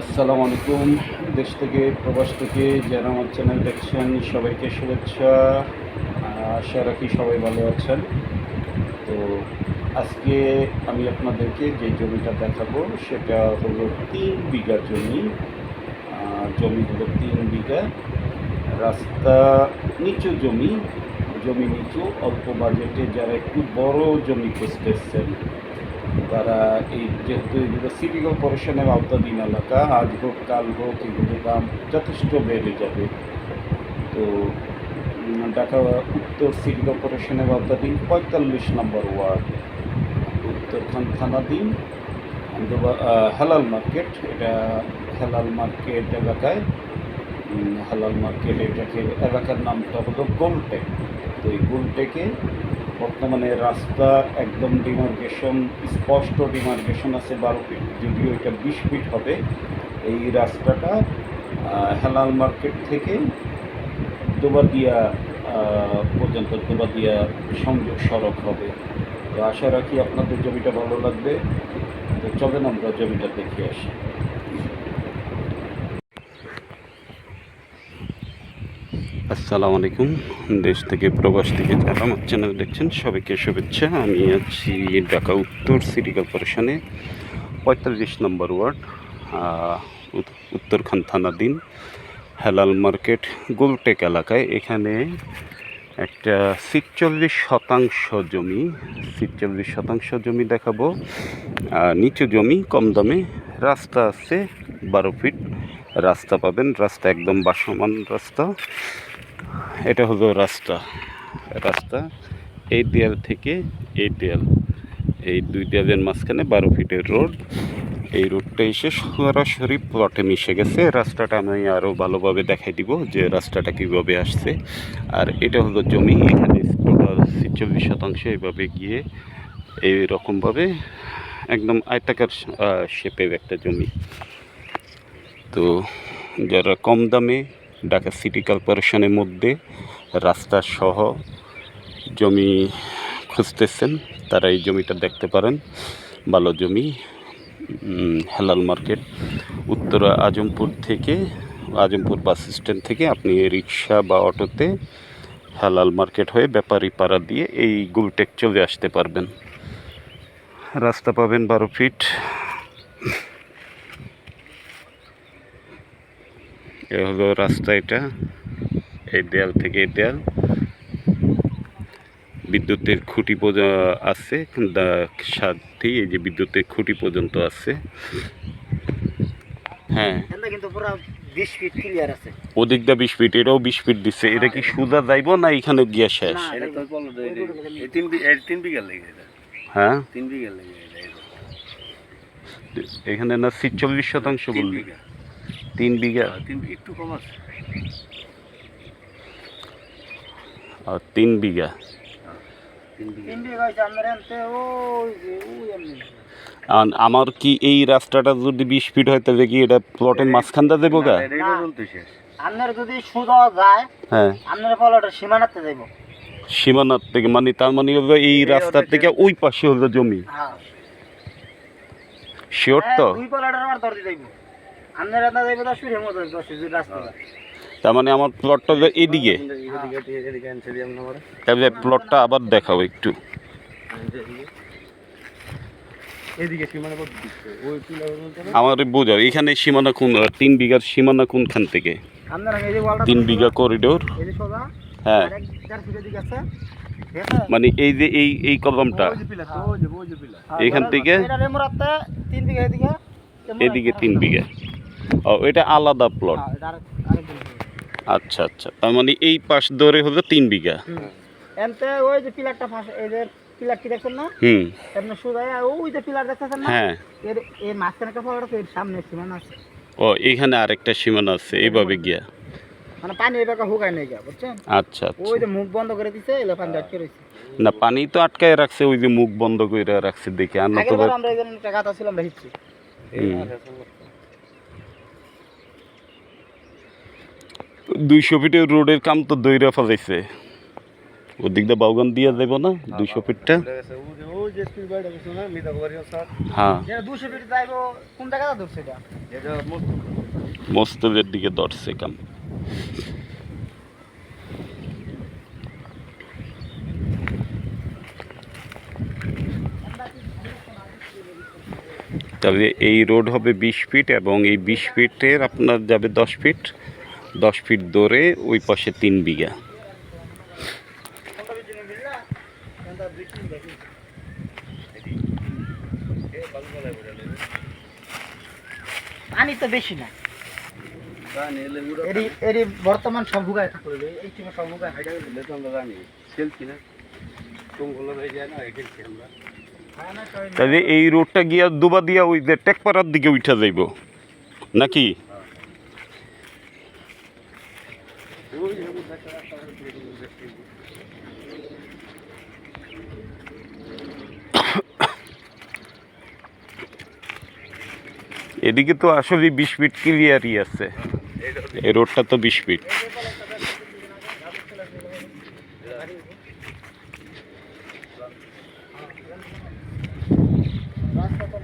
আসসালামু আলাইকুম। দেশ থেকে প্রবাস থেকে যারা আমার চ্যানেল দেখছেন, সবাইকে শুভেচ্ছা। আশা রাখি সবাই ভালো আছেন। তো আজকে আমি আপনাদেরকে যে জমিটা দেখাবো, সেটা হলো তিন বিঘা জমি। জমি হলো তিন বিঘা। রাস্তা নিচু জমি জমি নিচু, অল্প বাজেটে যারা একটু বড় জমি খুঁজতে এসছেন তারা এই যেহেতু এগুলো সিটি কর্পোরেশনের আওতাধীন এলাকা, আজ হোক, কাল হোক এগুলোর দাম যথেষ্ট বেড়ে যাবে। তো ঢাকা উত্তর সিটি কর্পোরেশনের আওতাধীন পঁয়তাল্লিশ নম্বর ওয়ার্ড। উত্তরখান থানাধীন হালাল মার্কেট। এটা হালাল মার্কেট এলাকায় হালাল মার্কেট এটাকে এলাকার নামটা হলো গোলটেক। তো এই গোলটেকে বর্তমানে রাস্তা একদম ডিমার্কেশন স্পষ্ট ডিমার্কেশন আছে বারো ফিট যদিও এটা বিশ ফিট হবে, এই রাস্তাটা হেলাল মার্কেট থেকে দোবাদিয়া পর্যন্ত দোবাদিয়া সংযোগ সড়ক হবে। তো আশা রাখি আপনাদের জমিটা ভালো লাগবে। তো চলেন আমরা জমিটা দেখে আসি। আসসালামু আলাইকুম। দেশ থেকে, প্রবাস থেকে যারা আমার চ্যানেল দেখছেন, সবাইকে শুভেচ্ছা। আমি আছি ঢাকা উত্তর সিটি কর্পোরেশনে, পঁয়তাল্লিশ নম্বর ওয়ার্ড উত্তরখান থানাধীন, হেলাল মার্কেট, গোলটেক এলাকায়। এখানে একটা সিটচল্লিশ শতাংশ জমি সিটচল্লিশ শতাংশ জমি দেখাবো। নিচু জমি, কম দামে, রাস্তা আছে বারো ফিট। রাস্তা পাবেন, রাস্তা একদম বাসমান রাস্তা। এটা হলো রাস্তা রাস্তা এই দেয়াল থেকে এই দেয়াল, এই দুই দেয়ালের মাঝখানে বারো ফিটের রোড। এই রোডটা এসে সরাসরি প্লটে মিশে গেছে। রাস্তাটা আমি আরও ভালোভাবে দেখাই দিব যে রাস্তাটা কীভাবে আসছে। আর এটা হলো জমি, এখানে টোটাল ছেচল্লিশ শতাংশ এইভাবে গিয়ে এই রকমভাবে একদম আয়তাকার শেপের একটা জমি। তো যারা কম দামে ঢাকা সিটি কর্পোরেশনের মধ্যে রাস্তা সহ জমি খুঁজতেছেন, তারা এই জমিটা দেখতে পারেন। ভালো জমি হেলাল মার্কেট। উত্তরা আজমপুর থেকে, আজমপুর বাস স্ট্যান্ড থেকে আপনি রিক্সা বা অটোতে হেলাল মার্কেট হয়ে ব্যাপারী পাড়া দিয়ে এই গুলটেক চলে আসতে পারবেন। রাস্তা পাবেন বারো ফিট এ হলো রাস্তা এটা। এই দেয়াল থেকে এই দেয়াল। বিদ্যুতের খুঁটি পর্যন্ত আছে সাথে এই যে বিদ্যুতের খুঁটি পর্যন্ত আছে। হ্যাঁ। এটা বিশ ফিট এটাও বিশ ফিট দিচ্ছে এটা কি সুদা যাইব না এখানে গিয়া শেষ? হ্যাঁ। এখানে না ছিচল্লিশ শতাংশ বললি। তিন বিঘা? তিন একটু কম আছে। আর তিন বিঘা। আমার কি এই রাস্তাটা যদি বিশ ফিট হয় তাহলে কি এটা প্লটের মাঝখানটা দেবো গা? আপনার যদি সুদা যায় হ্যাঁ। আপনার ফলটা সীমানাতে যাইব সীমানার থেকে মানে তার মানে হলো এই রাস্তা থেকে ওই পাশে হলো জমি। হ্যাঁ। শিওর তো? দুই পলাটার আমার ধরতে যাইব আপনার এটা যাইব দশ ফিটের মতো দশ ফিট রাস্তা তার মানে আমার প্লটটা হলো এদিকে দিয়ে আমরা আবার। তাহলে প্লটটা আবার দেখাও একটু? আমার বোঝাও এখানে সীমানা কোন তিন বিঘার সীমানা কোনখান থেকে? আপনার এই যে ওয়ালটা তিন বিঘা করিডোর? এই যে সোজা হ্যাঁ। মানে এই যে এই এই কলমটা? ওই যে পিলার তো, ওই যে ওই যে পিলার হ্যাঁ, এখান থেকে? এদিকে তিন বিঘা। ও এটা আলাদা প্লট হ্যাঁ। আচ্ছা আচ্ছা। তার মানে এই পাশ ধরে হলো তিন বিঘা। এনতে ওই যে পিলারটা এই যে পিলারটি দেখছেন না? হুম। এমনি সুদাই ওই যে পিলার দেখতেছেন না? হ্যাঁ। এর এর মাঝখানে একটা ফল আছে এর সামনে সীমানা আছে। ও এখানে আরেকটা সীমানা আছে এইভাবে গিয়া। মানে পানি এবার হুকায় নেই গা বুঝছেন? আচ্ছা আচ্ছা। ওই যে মুখ বন্ধ করে দিছে এলে পানি আটকে রয়েছে না পানি তো আটকায় রাখছে ওই যে মুখ বন্ধ করে রাখছে দেখে আর না তো আমরা ছিলাম দুইশো ফিটের রোডের কাম তো দইরা ফেলাইছে ওদিক দিয়ে বাউগান দিয়ে দেবো না? দুইশো ফিটটা? হ্যাঁ। মস্তদের দিকে ধরছে কাম। তবে এই রোড হবে বিশ ফিট এবং এই বিশ ফিটের আপনার যাবে দশ ফিট। দশ ফিট দৌড়ে ওই পাশে তিন বিঘা। পানি তো বেশি না। বর্তমান সম্ভুগায় থাকবে এই সময় সম্ভুগায় হাইটা গেলে তো আমরা জানি খেলছি না। টঙ্গল হয়ে যায় না খেলছি আমরা। তবে এই রোডটা গিয়া দুবা দিয়া ওই যে টেকপাড়ার দিকে উঠা যাইব। নাকি ওই যে আমরা দেখা রাস্তা করে দিয়ে দিবো, দেখছি। এদিকে তো আসলে বিশ ফিট ক্লিয়ারই আছে। এই রোডটা তো বিশ ফিট রাস্তা তো